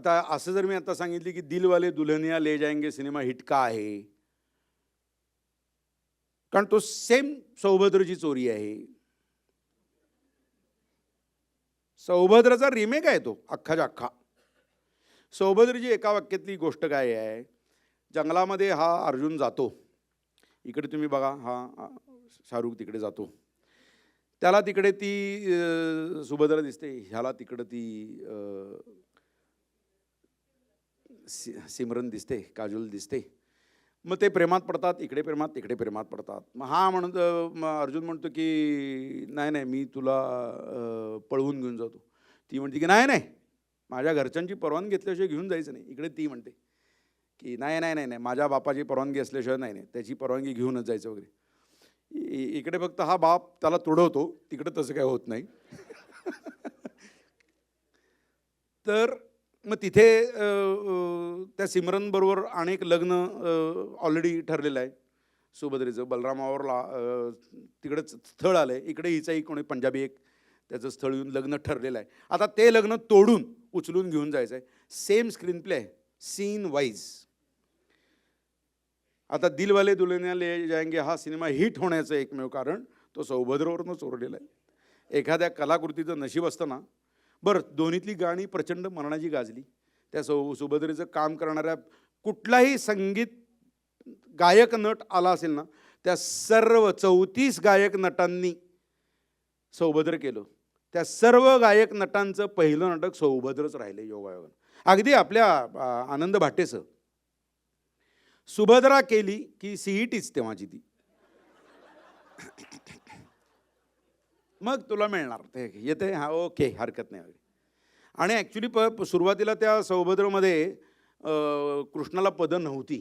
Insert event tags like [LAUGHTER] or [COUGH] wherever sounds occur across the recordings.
आता असं जर मी आता सांगितले की दिलवाले दुल्हनिया ले जाएंगे सिनेमा हिट का आहे? कारण तो सेम सौभद्रची चोरी आहे. सौभद्रचा रिमेक आहे तो अख्खाच्या अख्खा. सौभद्रची एका वाक्यातली गोष्ट काय आहे? जंगलामध्ये हा अर्जुन जातो. इकडे तुम्ही बघा हा शाहरुख तिकडे जातो. त्याला तिकडे ती सुभद्रा दिसते ह्याला तिकडं ती सि सिमरन दिसते काजोल दिसते. मग ते प्रेमात पडतात इकडे प्रेमात तिकडे प्रेमात पडतात. मग हा म्हणतो मग अर्जुन म्हणतो की नाही नाही मी तुला पळवून घेऊन जातो. ती म्हणते की नाही नाही माझ्या घरच्यांची परवानगी घेतल्याशिवाय घेऊन जायचं नाही. इकडे ती म्हणते की नाही नाही नाही नाही माझ्या बापाची परवानगी असल्याशिवाय नाही नाही त्याची परवानगी घेऊनच जायचं वगैरे. इकडे फक्त हा बाप त्याला तुडवतो तिकडे तसं काय होत नाही. [LAUGHS] तर मग तिथे त्या सिमरनबरोबर अनेक लग्न ऑलरेडी ठरलेलं आहे. सुभद्रेचं बलरामावर ला तिकडंच स्थळ आलं आहे इकडे हिचाही कोणी पंजाबी एक त्याचं स्थळ येऊन लग्न ठरलेलं आहे. आता ते लग्न तोडून उचलून घेऊन जायचं आहे. Same screenplay scene wise आता दिलवाले दुल्हनिया ले जाएंगे हा सिनेमा हिट होण्याचं एकमेव कारण तो सौभद्रवरनं चोरलेला आहे. एखाद्या कलाकृतीचं नशीब असताना बरं दोन्हीतली गाणी प्रचंड मरणाची गाजली त्या सौ सुभद्रेचं काम करणाऱ्या कुठलाही संगीत गायक नट आला असेल ना त्या सर्व चौतीस गायक नटांनी सौभद्र केलं. त्या सर्व गायक नटांचं पहिलं नाटक सौभद्रच राहिले योगायोगानं. अगदी आपल्या आनंद भाटेचं सुभद्रा केली की सीईटीच तेव्हाची ती. मग तुला मिळणार. ते येते हा ओके हरकत नाही आणि ॲक्च्युली प सुरुवातीला त्या सौभद्रमध्ये कृष्णाला पदं नव्हती.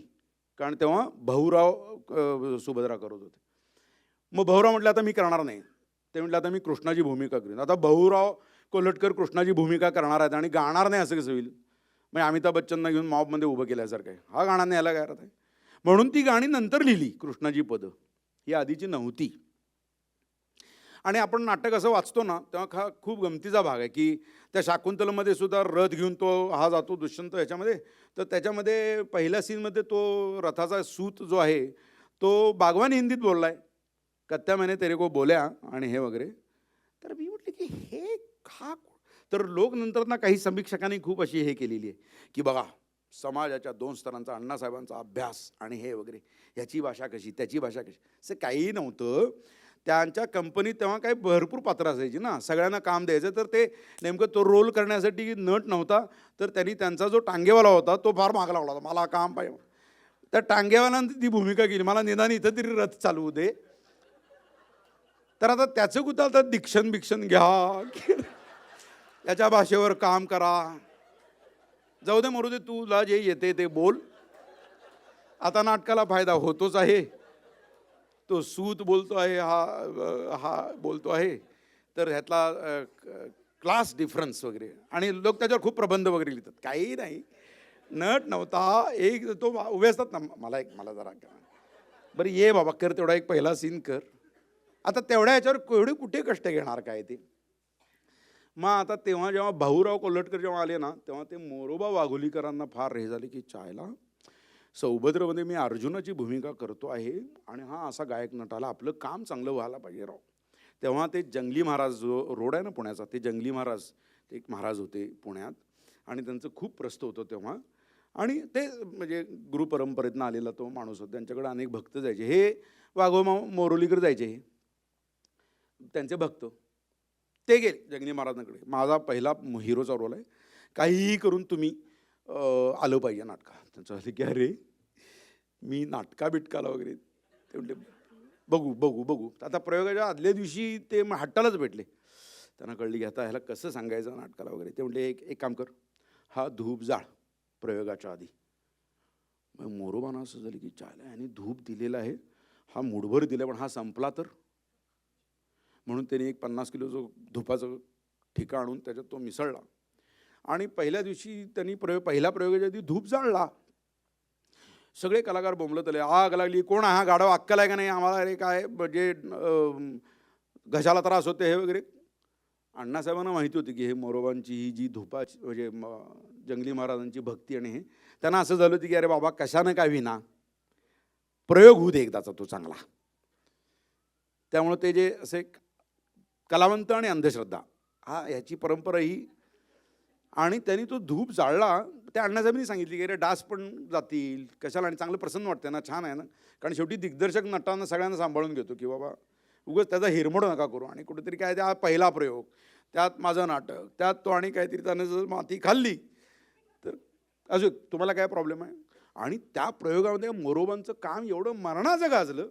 कारण तेव्हा भाऊराव सुभद्रा करत होते. मग भाऊराव म्हटलं आता मी करणार नाही. ते म्हटलं आता मी कृष्णाची भूमिका करीन. आता भाऊराव कोल्हटकर कृष्णाची भूमिका करणार आहेत आणि गाणार नाही असं कसं होईल? म्हणजे अमिताभ बच्चनना घेऊन मॉबमध्ये उभं केल्यासारखं आहे. हा गाणं न्यायला काय अर्थ आहे? म्हणून ती गाणी नंतर लिहिली कृष्णाची पदं. ही आधीची नव्हती. आणि आपण नाटक असं वाचतो ना तेव्हा खा खूप गमतीचा भाग आहे की त्या शाकुंतलमध्ये सुद्धा रथ घेऊन तो हा जातो दुष्यंत ह्याच्यामध्ये तर त्याच्यामध्ये पहिल्या सीनमध्ये तो रथाचा सूत जो आहे तो बागवान हिंदीत बोलला आहे कत्त्या महिने तेरे को बोल्या आणि हे वगैरे. तर मी म्हटलं की हे हा तर लोक नंतर ना काही समीक्षकांनी खूप अशी हे केलेली आहे की बघा समाजाच्या दोन स्तरांचा अण्णासाहेबांचा अभ्यास आणि हे वगैरे ह्याची भाषा कशी त्याची भाषा कशी. असं काही नव्हतं. त्यांच्या कंपनीत तेव्हा काही भरपूर पात्र असायची ना. सगळ्यांना काम द्यायचं तर ते नेमकं तो रोल करण्यासाठी नट नव्हता. तर त्यांनी त्यांचा जो टांगेवाला होता तो फार माग लावला होता. मला काम पाहिजे त्या टांगेवाल्यानं ती भूमिका केली. मला निदान इथं तरी रथ चालवू दे. तर आता त्याचं कुठं दीक्षण बिक्षण घ्या. त्याच्या भाषेवर काम करा. जाऊ दे मरू दे तुला जे येते ते बोल. आता नाटकाला फायदा होतोच आहे. तो सूत बोलतो आहे हा हा बोलतो आहे. तर ह्यातला क्लास डिफरन्स वगैरे. आणि लोक त्याच्यावर खूप प्रबंध वगैरे लिहितात. काही नाही. नट नव्हता. एक तो उभे असतात ना. मला एक मला जरा बरं ये बाबा कर तेवढा एक पहिला सीन कर. आता तेवढ्या याच्यावर एवढे कुठे कष्ट घेणार काय ते? मग आता तेव्हा जेव्हा भाऊराव कोल्हटकर जेव्हा आले ना तेव्हा ते मोरोबा वाघोलीकरांना फार हे झाले की चायला सौभद्रमध्ये मी अर्जुनाची भूमिका करतो आहे आणि हा असा गायक नटाला आपलं काम चांगलं व्हायला पाहिजे राव. तेव्हा ते जंगली महाराज जो रोड आहे ना पुण्याचा ते जंगली महाराज ते एक महाराज होते पुण्यात आणि त्यांचं खूप प्रस्त होतं तेव्हा. आणि ते म्हणजे गुरुपरंपरेतनं आलेला तो माणूस होता. त्यांच्याकडे अनेक भक्त जायचे. हे वाघोमा मोरोलीकडे जायचे. हे त्यांचे भक्त. ते गेले जंगली महाराजांकडे. माझा पहिला हिरोचा रोल आहे काहीही करून तुम्ही आलं पाहिजे नाटका. त्यांचं झालं की अरे मी नाटका बिटकाला वगैरे. ते म्हटले बघू बघू बघू. आता प्रयोगाच्या आदल्या दिवशी ते मग हट्टालाच भेटले. त्यांना कळली की आता ह्याला कसं सांगायचं नाटकाला वगैरे? ते म्हटले एक एक काम कर. हा धूप जाळ प्रयोगाच्या आधी. मग मोरोबाना असं झालं की चायला आणि धूप दिलेला आहे. हा मुठभर दिला पण हा संपला तर? म्हणून त्याने एक पन्नास किलोचं धुपाचं ठिकाण आणून त्याच्यात तो मिसळला. आणि पहिल्या दिवशी त्यांनी प्रयोग पहिल्या प्रयोगाच्या आधी धूप जाळला. सगळे कलाकार बोंबलत आले. आग लागली. कोण हा गाडव अक्कल आहे का नाही? आम्हाला अरे काय? म्हणजे, जे घशाला त्रास होते हे वगैरे. अण्णासाहेबांना माहिती होती की हे मोरोबांची ही जी धुपाची म्हणजे जंगली महाराजांची भक्ती आणि हे त्यांना असं झालं होतं की अरे बाबा कशानं काय विना? प्रयोग होऊ दे एकदाचा तो चांगला. त्यामुळं ते जे असे कलावंत आणि अंधश्रद्धा हा ह्याची परंपरा ही आणि त्यांनी तो धूप जाळला. त्या अण्णासाहेबांनी सांगितली की अरे डास पण जातील. कशाला? आणि चांगलं प्रसन्न वाटतं ना छान आहे ना. कारण शेवटी दिग्दर्शक नटांना सगळ्यांना सांभाळून घेतो की बाबा उगाच त्याचा हिरमोड नका करू. आणि कुठेतरी काय त्या पहिला प्रयोग त्यात माझं नाटक त्यात तो आणि काहीतरी त्यानं जर माती खाल्ली तर अजून तुम्हाला काय प्रॉब्लेम आहे? आणि त्या प्रयोगामध्ये मोरोबांचं काम एवढं मरणाचं गाजलं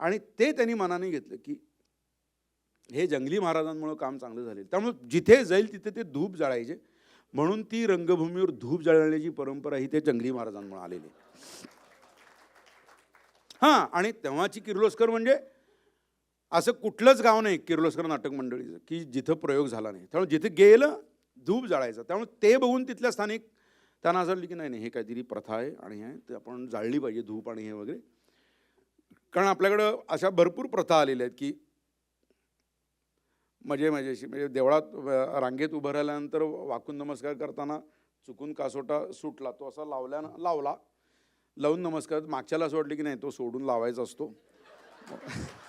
आणि ते त्यांनी मनाने घेतलं की हे जंगली महाराजांमुळं काम चांगलं झाले त्यामुळे जिथे जाईल तिथे ते धूप जाळायचे. म्हणून ती रंगभूमीवर धूप जाळण्याची परंपरा ही ते जंगली महाराजांमुळे आलेली आहे. हां आणि तेव्हाची किर्लोस्कर म्हणजे असं कुठलंच गाव नाही किर्लोस्कर नाटक मंडळीचं की जिथं प्रयोग झाला नाही. त्यामुळे जिथे गेलं धूप जाळायचं. त्यामुळे ते बघून तिथल्या स्थानिक त्यांना असं वाटलं की नाही नाही हे काहीतरी प्रथा आहे आणि हे ते आपण जाळली पाहिजे धूप आणि हे वगैरे. कारण आपल्याकडं अशा भरपूर प्रथा आलेल्या आहेत की मजे मजेशी. म्हणजे देवळात रांगेत उभं राहिल्यानंतर वाकून नमस्कार करताना चुकून कासोटा सुटला. तो असा लावल्या लावला. लावून नमस्कार मागच्याला असं वाटलं की नाही तो सोडून लावायचा असतो. [LAUGHS]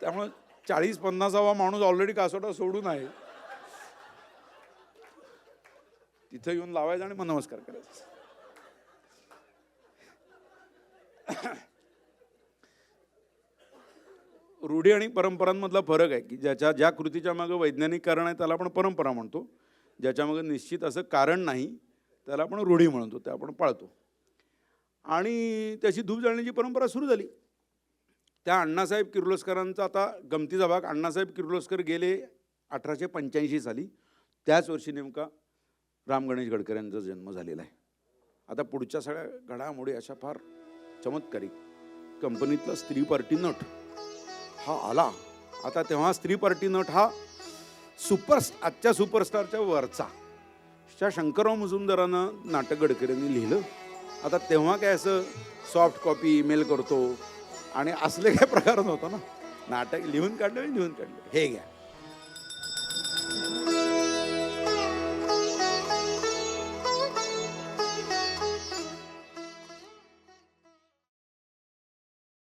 त्यामुळे चाळीस पन्नासावा माणूस ऑलरेडी कासोटा सोडून आहे. तिथं येऊन लावायचं आणि मग नमस्कार करायचा. रूढी आणि परंपरांमधला फरक आहे की ज्याच्या ज्या कृतीच्या मागं वैज्ञानिक कारण आहे त्याला आपण परंपरा म्हणतो. ज्याच्यामागं निश्चित असं कारण नाही त्याला आपण रूढी म्हणतो ते आपण पाळतो. आणि त्याची धूप जाळण्याची परंपरा सुरू झाली. त्या अण्णासाहेब किर्लोस्करांचा आता गमतीचा भाग अण्णासाहेब किर्लोस्कर गेले अठराशे पंच्याऐंशी साली. त्याच वर्षी नेमका राम गणेश गडकरी यांचा जन्म झालेला आहे. आता पुढच्या सगळ्या घडामोडी अशा फार चमत्कारिक. कंपनीतला स्त्री पार्टी नट. हा आला. आता तेव्हा स्त्री पार्टी नट हा सुपर आजच्या सुपरस्टारच्या वरचा. त्या शंकरराव मुजुमदारानं नाटक गडकरींनी लिहिलं. आता तेव्हा काय असं सॉफ्ट कॉपी ईमेल करतो आणि असले काय प्रकार नव्हता ना. नाटक लिहून काढलं आणि लिहून काढलं. हे घ्या.